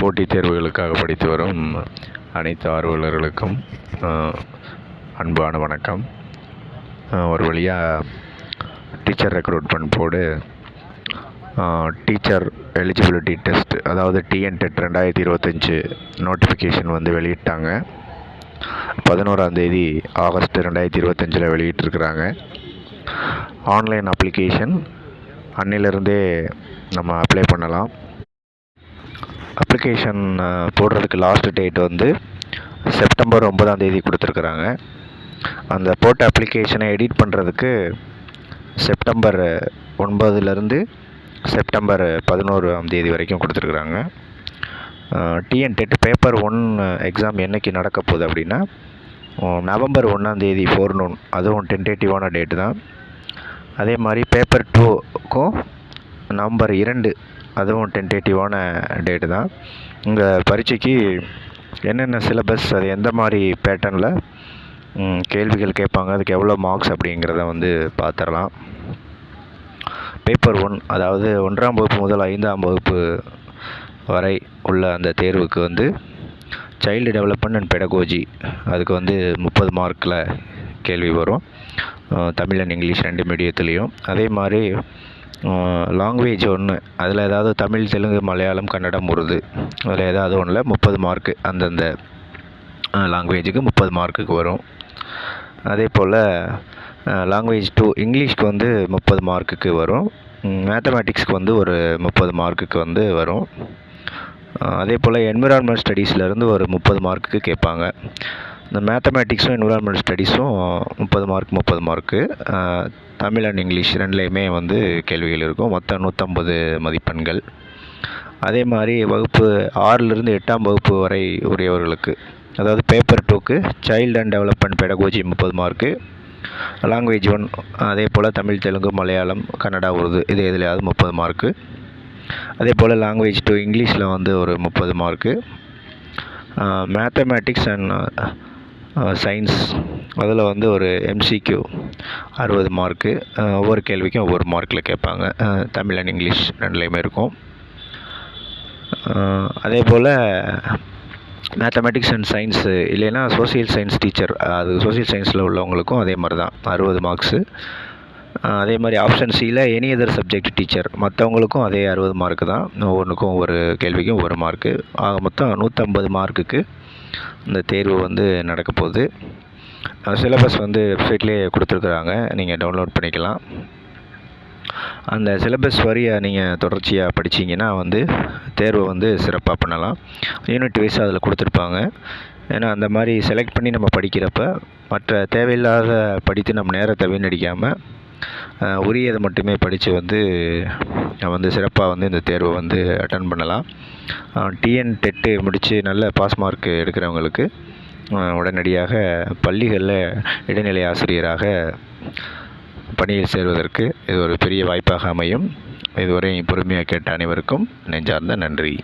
போட்டித் தேர்வுகளுக்காக படித்து வரும் அனைத்து ஆர்வலர்களுக்கும் அன்பான வணக்கம். ஒரு வழியாக teacher recruitment board teacher eligibility test அதாவது டிஎன் டெட் ரெண்டாயிரத்தி இருபத்தஞ்சி நோட்டிஃபிகேஷன் வந்து வெளியிட்டாங்க. பதினோராந்தேதி ஆகஸ்ட் ரெண்டாயிரத்தி இருபத்தஞ்சில் வெளியிட்டிருக்கிறாங்க. ஆன்லைன் அப்ளிகேஷன் அன்னிலிருந்தே நம்ம அப்ளை பண்ணலாம். அப்ளிகேஷன் போடுறதுக்கு லாஸ்ட் டேட் வந்து செப்டம்பர் ஒன்பதாம் தேதி கொடுத்துருக்குறாங்க. அந்த போட்ட அப்ளிகேஷனை எடிட் பண்ணுறதுக்கு செப்டம்பர் ஒன்பதுலேருந்து செப்டம்பர் பதினோராம் தேதி வரைக்கும் கொடுத்துருக்குறாங்க. TN TET paper one exam என்றைக்கு நடக்க போகுது அப்படின்னா நவம்பர் ஒன்றாந்தேதி ஃபோர்நூன் அதுவும் டென்டேட்டிவான டேட்டு தான். அதே மாதிரி பேப்பர் டூக்கும் நவம்பர் இரண்டு அதுவும் டென்டேட்டிவான டேட்டு தான். இந்த பரீட்சைக்கு என்னென்ன சிலபஸ் அது எந்த மாதிரி பேட்டர்னில் கேள்விகள் கேட்பாங்க அதுக்கு எவ்வளோ மார்க்ஸ் அப்படிங்கிறத வந்து பார்த்துடலாம். பேப்பர் ஒன் அதாவது ஒன்றாம் வகுப்பு முதல் ஐந்தாம் வகுப்பு வரை உள்ள அந்த தேர்வுக்கு வந்து சைல்டு டெவலப்மெண்ட் அண்ட் பெடகோஜி அதுக்கு வந்து முப்பது மார்க்கில் கேள்வி வரும். தமிழ் அண்ட் இங்கிலீஷ் ரெண்டு மீடியத்துலேயும் அதே மாதிரி லாங்குவேஜ் ஒன்று அதில் ஏதாவது தமிழ் தெலுங்கு மலையாளம் கன்னடம் உருது. அதில் ஏதாவது ஒன்றில் முப்பது மார்க்கு அந்தந்த லாங்குவேஜுக்கு முப்பது மார்க்குக்கு வரும். அதே போல் லாங்குவேஜ் டூ இங்கிலீஷ்க்கு வந்து முப்பது மார்க்குக்கு வரும். மேத்தமேட்டிக்ஸ்க்கு வந்து ஒரு முப்பது மார்க்குக்கு வந்து வரும். அதே போல் என்விரான்மெண்ட் ஸ்டடீஸ்லேருந்து ஒரு முப்பது மார்க்குக்கு கேட்பாங்க. இந்த மேத்தமேட்டிக்ஸும் என்விரான்மெண்ட் ஸ்டடீஸும் முப்பது மார்க் முப்பது மார்க்கு தமிழ் அண்ட் இங்கிலீஷ் ரெண்டுலேயுமே வந்து கேள்விகள் இருக்கும். மொத்தம் நூற்றம்பது மதிப்பெண்கள். அதே மாதிரி வகுப்பு ஆறிலிருந்து எட்டாம் வகுப்பு வரை உரியவர்களுக்கு அதாவது பேப்பர் டூக்கு சைல்டு அண்ட் டெவலப்மெண்ட் பெடகோஜி முப்பது மார்க்கு லாங்குவேஜ் ஒன் அதே போல் தமிழ் தெலுங்கு மலையாளம் கன்னடா உருது இது எதுலையாவது முப்பது மார்க்கு அதே போல் லாங்குவேஜ் டூ இங்கிலீஷில் வந்து ஒரு முப்பது மார்க்கு மேத்தமேட்டிக்ஸ் அண்ட் சயின்ஸ் அதில் வந்து ஒரு எம்சிக்யூ அறுபது மார்க்கு ஒவ்வொரு கேள்விக்கும் ஒவ்வொரு மார்க்கில் கேட்பாங்க. தமிழ் அண்ட் இங்கிலீஷ் ரெண்டுலேயுமே இருக்கும். அதே போல் மேத்தமெட்டிக்ஸ் அண்ட் சயின்ஸு இல்லைன்னா சோசியல் சயின்ஸ் டீச்சர் அது சோசியல் சயின்ஸில் உள்ளவங்களுக்கும் அதே மாதிரி தான் அறுபது மார்க்ஸு அதே மாதிரி ஆப்ஷன் சியில் எனி அதர் சப்ஜெக்ட் டீச்சர் மற்றவங்களுக்கும் அதே அறுபது மார்க்கு தான். ஒவ்வொன்றுக்கும் ஒவ்வொரு கேள்விக்கும் ஒவ்வொரு மார்க்கு ஆக மொத்தம் நூற்றம்பது மார்க்குக்கு இந்த தேர்வு வந்து நடக்க போகுது. சிலபஸ் வந்து வெப்சைட்லேயே கொடுத்துருக்குறாங்க. நீங்கள் டவுன்லோட் பண்ணிக்கலாம். அந்த சிலபஸ் வரியை நீங்கள் தொடர்ச்சியாக படிச்சிங்கன்னா வந்து தேர்வை வந்து சிறப்பாக பண்ணலாம். யூனிட் வைஸ் அதில் கொடுத்துருப்பாங்க. ஏன்னா அந்த மாதிரி செலக்ட் பண்ணி நம்ம படிக்கிறப்ப மற்ற தேவையில்லாத படித்து நம்ம நேரத்தை வீணடிக்காமல் உரியதை மட்டுமே படித்து வந்து வந்து சிறப்பாக வந்து இந்த தேர்வை வந்து அட்டன் பண்ணலாம். டிஎன் டெட்டு முடித்து நல்ல பாஸ் மார்க் எடுக்கிறவங்களுக்கு உடனடியாக பள்ளிகளில் இடைநிலை ஆசிரியராக பணியில் சேர்வதற்கு இது ஒரு பெரிய வாய்ப்பாக அமையும். இதுவரை பொறுமையாக கேட்ட அனைவருக்கும் நெஞ்சார்ந்த நன்றி.